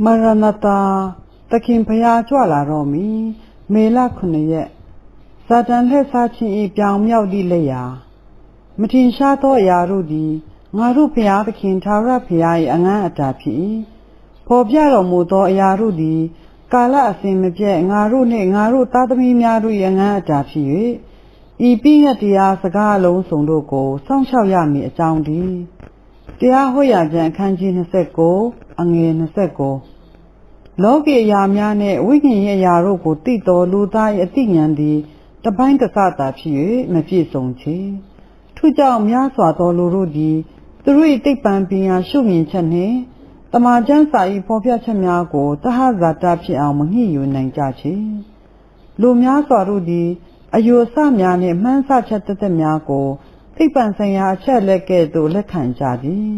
မရဏတာသခင်ဖျားကြွလာတော့မီမေလ9ရက်စာတန်လှည့်စားခြင်းဤပြောင်မြောက်သည့်လက်ရာမထင်ရှားသောအရာတို့သည်ငါတို့ဖျားသခင်သာရဖျား၏အငန်းအတာဖြစ်၏ဖော်ပြတော်မူသောအရာတို့သည်ကာလအစဉ်မပြည့်ငါတို့နှင့်ငါတို့သားသမီးများတို့၏အငန်းအတာဖြစ်၍ဤပြည့်ရတရားစကားအလုံးစုံတို့ကိုစောင့်ရှောက်ရမည်အကြောင်းတည်းတရားဟောရာကျမ်းအခန်းကြီး29 အငယ်29လောကီအရာများနှင့်ဝိညာဉ်ရေးအရာတို့ကိုသိတော်လူသား၏အသိဉာဏ်သည်တပိုင်းတစတာဖြစ်၍မပြည့်စုံချေထို့ကြောင့်များစွာသောလူတို့သည်သူတို့၏တိတ်ပံပညာရှုမြင်ချက်နှင့်တမန်ကျမ်းစာ၏ဖော်ပြချက်များကိုတဟဇာတဖြစ်အောင်မငှိယူနိုင်ကြချေလူများစွာတို့သည်အယုအဆများနှင့်မှန်းဆချက်တသက်များကိုသိပ္ပံဆိုင်ရာအချက်လက်ကဲ့သို့လက်ခံကြသည်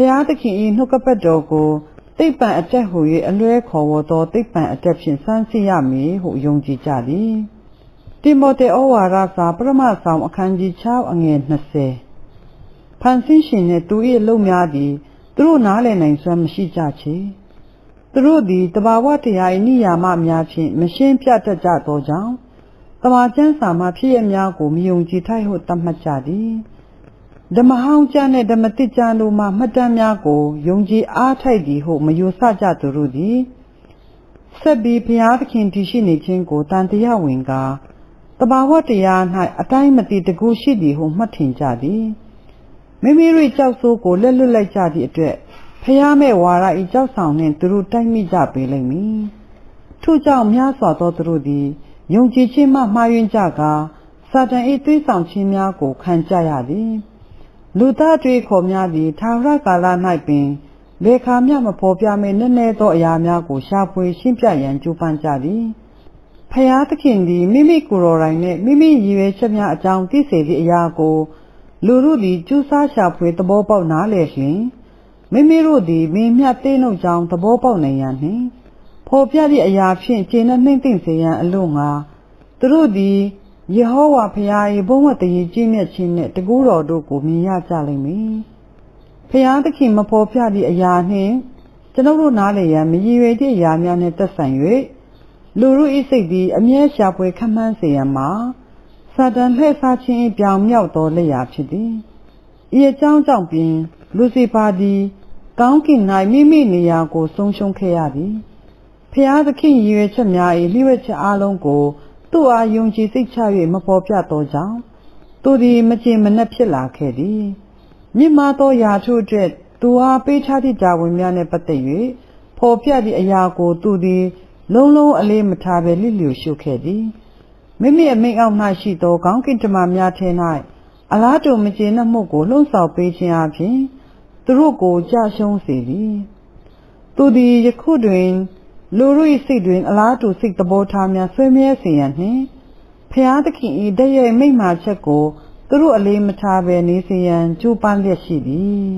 ဖျားသခင်၏နှုတ်ကပတ်တော်ကိုသိပ္ပံအတက်ဟူ၍အလွဲခေါ်ဝေါ်သောသိပ္ပံအတက်ဖြင့်စမ်းစစ်ရမည်ဟုယုံကြည်ကြသည်တိမောသေဩဝါဒစာပရမဆောင်အခန်းကြီး6အငယ်20ဖန်ဆင်းရှင်နှင့်သူ၏အလုံးများသည်သူတို့နားလည်နိုင်စွမ်းမရှိကြချေသူတို့သည်တဘာဝတရား၏နိယာမများဖြင့်မရှင်းပြတတ်ကြသောကြောင့်တမန်ကျမ်းစာမှာဖြစ်ရများကိုမယုံကြည်ထိုက်ဟုသတ်မှတ်ကြသည် ဓမ္မဟောင်းကျမ်းနှင့်ဓမ္မတိကျမ်းတို့မှမှတ်တမ်းများကိုယုံကြည်အားထိုက်သည်ဟုမယိုဆကြသူတို့သည်ဆက်ပြီးဘုရားသခင်တည်ရှိနေခြင်းကိုတန်တရားဝင်ကားတဘာဝတရား၌အတိုင်းမသိတကူရှိသည်ဟုမှတ်ထင်ကြသည်မိမိတို့ကြောက်ဆိုးကိုလက်လွတ်လိုက်ကြသည့်အတွက်ဖျားမဲ့ဝါရဤကြောက်ဆောင်နှင့်သူတို့တိုက်မိကြပေလိမ့်မည်ထို့ကြောင့်များစွာသောသူတို့သည်ယုံကြည်ခြင်းမှမှားယွင်းကြကာစာတန်၏သွေးဆောင်ခြင်းများကိုခံကြရသည် လူသားတွေခေါ်များသည်ထာဝရကာလ၌ပင်လေခါမြမဖော်ပြမင်းနည်းနည်းသောအရာများကိုရှာဖွေရှင်းပြရန်ကြိုးပမ်းကြသည်ဖျားသခင်သည်မိမိကိုယ်တော်တိုင်နှင့်မိမိရည်ရွယ်ချက်များအကြောင်းသိစေသည့်အရာကို လူတို့သည်ကျူးစားရှာဖွေသဘောပေါက်နားလည်လျှင်မိမိတို့သည်မင်းမြတ်သိနှုတ်ကြောင်းသဘောပေါက်နိုင်ရန်နှင့်ဖော်ပြသည့်အရာဖြင့်ခြေနှနှိမ့်သိမ့်စေရန်အလို့ငါသူတို့သည် ယေဟောဝါဖျား၏ဘုံဝတ္တရေကြီးမြတ်ခြင်းနှင့်တကူတော်တို့ကိုမြင်ရကြလိမ့်မည်ဖျားသခင်မဖော်ပြသည့်အရာနှင့်ကျွန်ုပ်တို့နားလည်ရန်မရည်ရွယ်သည့်အရာများနှင့်သက်ဆိုင်၍လူတို့၏စိတ်သည်အမြဲရှာဖွေခန့်မှန်းစေရန်မှာစာတန်လှည့်စားခြင်းပြောင်မြောက်သောလက်ရာဖြစ်သည်ဤအကြောင်းကြောင့်ပင်လူစီပါသည်ကောင်းကင်၌မိမိနေရာကိုဆုံးရှုံးခဲ့ရသည်ဖျားသခင်ရည်ရွယ်ချက်များ၏လျှို့ဝှက်ချက်အလုံးကို သူ့အားယုံကြည်စိတ်ချ၍မပေါ်ပြသောကြောင့်သူသည်မကျေမနပ်ဖြစ်လာခဲ့သည်မြင့်မားသောယာထုအတွက်သူအားပေးချသည့်တာဝန်များနှင့်ပတ်သက်၍ဖော်ပြသည့်အရာကိုသူသည် လုံးလုံးအလေးမထားဘဲလျစ်လျူရှုခဲ့သည်မိမိအမိန့်အောက်၌ရှိသောကောင်းကင်တမန်များထဲ၌အလားတူမကျေနပ်မှုကိုလှုံ့ဆော်ပေးခြင်းအပြင်သူတို့ကိုကြာရှုံးစေသည်သူသည်ယခုတွင် လူတို့၏စိတ်တွင် အလားတူစိတ်သဘောထားများဆွေးမြဲစေရန်နှင့်ဖျားသခင်၏တည့်ရဲ့မိမ္မာချက်ကိုသူတို့အလေးမထားဘဲနေစေရန်ကြိုးပမ်းလျက်ရှိသည်